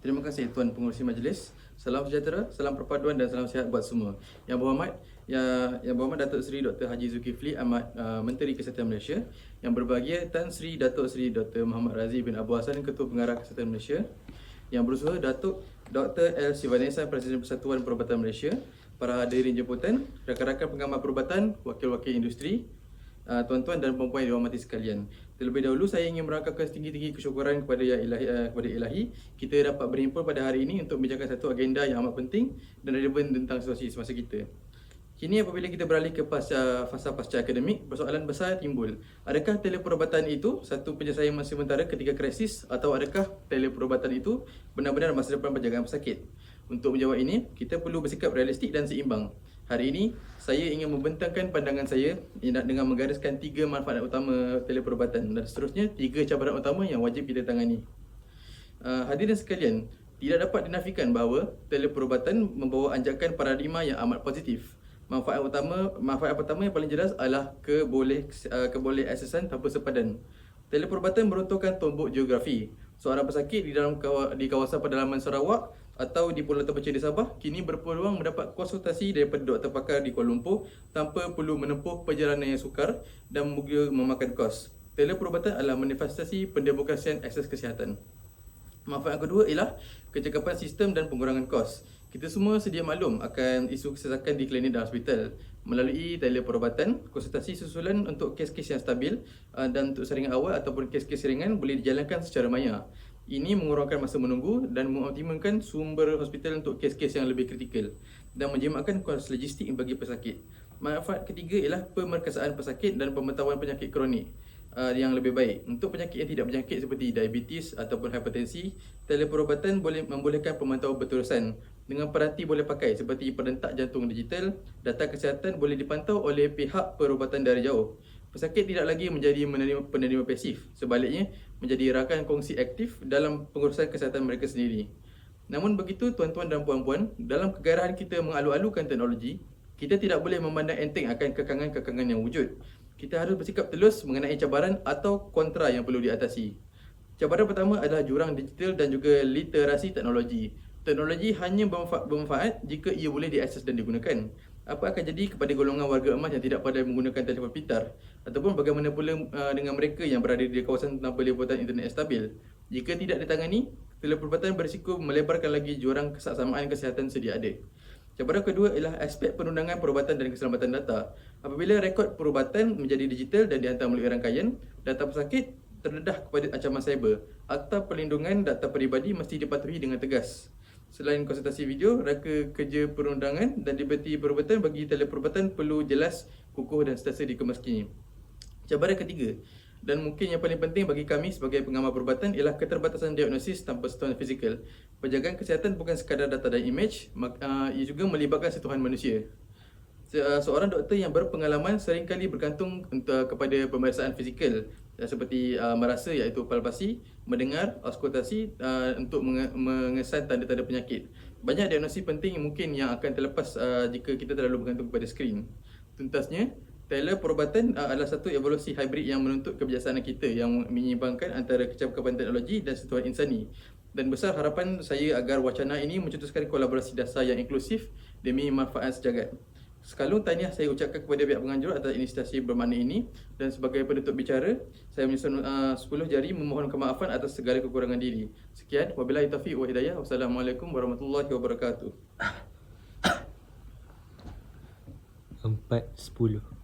Terima kasih Tuan Pengurusi Majlis. Salam sejahtera, salam perpaduan dan salam sihat buat semua. Yang berhormat, yang, yang berhormat Datuk Seri Dr. Haji Zulkifli Ahmad uh, Menteri Kesihatan Malaysia. Yang berbahagia Tan Sri Datuk Seri Dr. Muhammad Razi bin Abu Hassan Ketua Pengarah Kesihatan Malaysia. Yang berusaha Datuk Dr. L. Sivanesa Presiden Persatuan Perubatan Malaysia. Para hadirin jemputan, rakan-rakan pengamal perubatan, wakil-wakil industri, uh, tuan-tuan dan puan-puan yang dihormati sekalian. Terlebih dahulu saya ingin merangkakan setinggi-tinggi kesyukuran kepada yang ilahi, uh, kepada ilahi kita dapat berhimpun pada hari ini untuk membicarakan satu agenda yang amat penting dan relevan tentang situasi semasa kita. Kini apabila kita beralih ke pasca, fasa pasca akademik, persoalan besar timbul. Adakah teleperubatan itu satu penyelesaian masa sementara ketika krisis atau adakah teleperubatan itu benar-benar masa depan penjagaan pesakit? Untuk menjawab ini, kita perlu bersikap realistik dan seimbang. Hari ini, saya ingin membentangkan pandangan saya dengan menggariskan tiga manfaat utama teleperubatan dan seterusnya tiga cabaran utama yang wajib kita tangani. Uh, hadirin sekalian, tidak dapat dinafikan bahawa teleperubatan membawa anjakan paradigma yang amat positif. Manfaat utama, manfaat pertama yang paling jelas adalah keboleh uh, keboleh aksesan tanpa sepadan. Teleperubatan meruntuhkan tombok geografi. Seorang pesakit di dalam di kawasan pedalaman Sarawak atau di Pulau Terpercaya di Sabah kini berpeluang mendapat konsultasi daripada doktor pakar di Kuala Lumpur tanpa perlu menempuh perjalanan yang sukar dan juga memakan kos. Teleperubatan adalah manifestasi pendemokrasian akses kesihatan. Manfaat yang kedua ialah kecekapan sistem dan pengurangan kos. Kita semua sedia maklum akan isu kesesakan di klinik dan hospital. Melalui teleperubatan, konsultasi susulan untuk kes-kes yang stabil uh, dan untuk saringan awal ataupun kes-kes ringan boleh dijalankan secara maya. Ini mengurangkan masa menunggu dan mengoptimalkan sumber hospital untuk kes-kes yang lebih kritikal dan menjimatkan kos logistik bagi pesakit. Manfaat ketiga ialah pemerkasaan pesakit dan pemantauan penyakit kronik uh, yang lebih baik. Untuk penyakit yang tidak berjangkit seperti diabetes ataupun hipertensi, teleperubatan boleh membolehkan pemantauan berterusan dengan peranti boleh pakai seperti perentak jantung digital, data kesihatan boleh dipantau oleh pihak perubatan dari jauh. Pesakit tidak lagi menjadi menerima, penerima pasif, sebaliknya menjadi rakan kongsi aktif dalam pengurusan kesihatan mereka sendiri. Namun begitu tuan-tuan dan puan-puan, dalam kegarahan kita mengalu-alukan teknologi, kita tidak boleh memandang enteng akan kekangan-kekangan yang wujud. Kita harus bersikap telus mengenai cabaran atau kontra yang perlu diatasi. Cabaran pertama adalah jurang digital dan juga literasi teknologi. Teknologi hanya bermanfaat, bermanfaat jika ia boleh diakses dan digunakan. Apa akan jadi kepada golongan warga emas yang tidak pandai menggunakan telefon pintar? Ataupun bagaimana pula uh, dengan mereka yang berada di kawasan tanpa liputan internet stabil? Jika tidak ditangani teleperubatan berisiko melebarkan lagi jurang kesaksamaan kesihatan sedia ada. Cabaran kedua ialah aspek penundangan perubatan dan keselamatan data. Apabila rekod perubatan menjadi digital dan dihantar melalui rangkaian data pesakit terdedah kepada ancaman cyber atau perlindungan data peribadi mesti dipatuhi dengan tegas Selain konsultasi video, rangka kerja perundangan dan liberti perubatan bagi teleperubatan perlu jelas, kukuh dan sentiasa dikemas kini. Cabaran ketiga dan mungkin yang paling penting bagi kami sebagai pengamal perubatan ialah keterbatasan diagnosis tanpa sentuhan fizikal. Penjagaan kesihatan bukan sekadar data dan image, uh, ia juga melibatkan sentuhan manusia. Uh, seorang doktor yang berpengalaman seringkali bergantung kepada pemeriksaan fizikal seperti uh, merasa iaitu palpasi, mendengar, auskultasi uh, untuk mengesan tanda-tanda penyakit. Banyak diagnosis penting mungkin yang akan terlepas uh, jika kita terlalu bergantung kepada skrin. Tuntasnya, teleperubatan uh, adalah satu evolusi hybrid yang menuntut kebijaksanaan kita yang menyeimbangkan antara kecakapan teknologi dan sentuhan insani. Dan besar harapan saya agar wacana ini mencetuskan kolaborasi dasar yang inklusif demi manfaat sejagat. Sekalung tahniah saya ucapkan kepada pihak penganjur atas inisiasi bermakna ini dan sebagai penutup bicara, saya menyusun uh, 10 jari memohon kemaafan atas segala kekurangan diri. Sekian, wabillahi taufiq wa hidayah. Wassalamualaikum warahmatullahi wabarakatuh. Empat sepuluh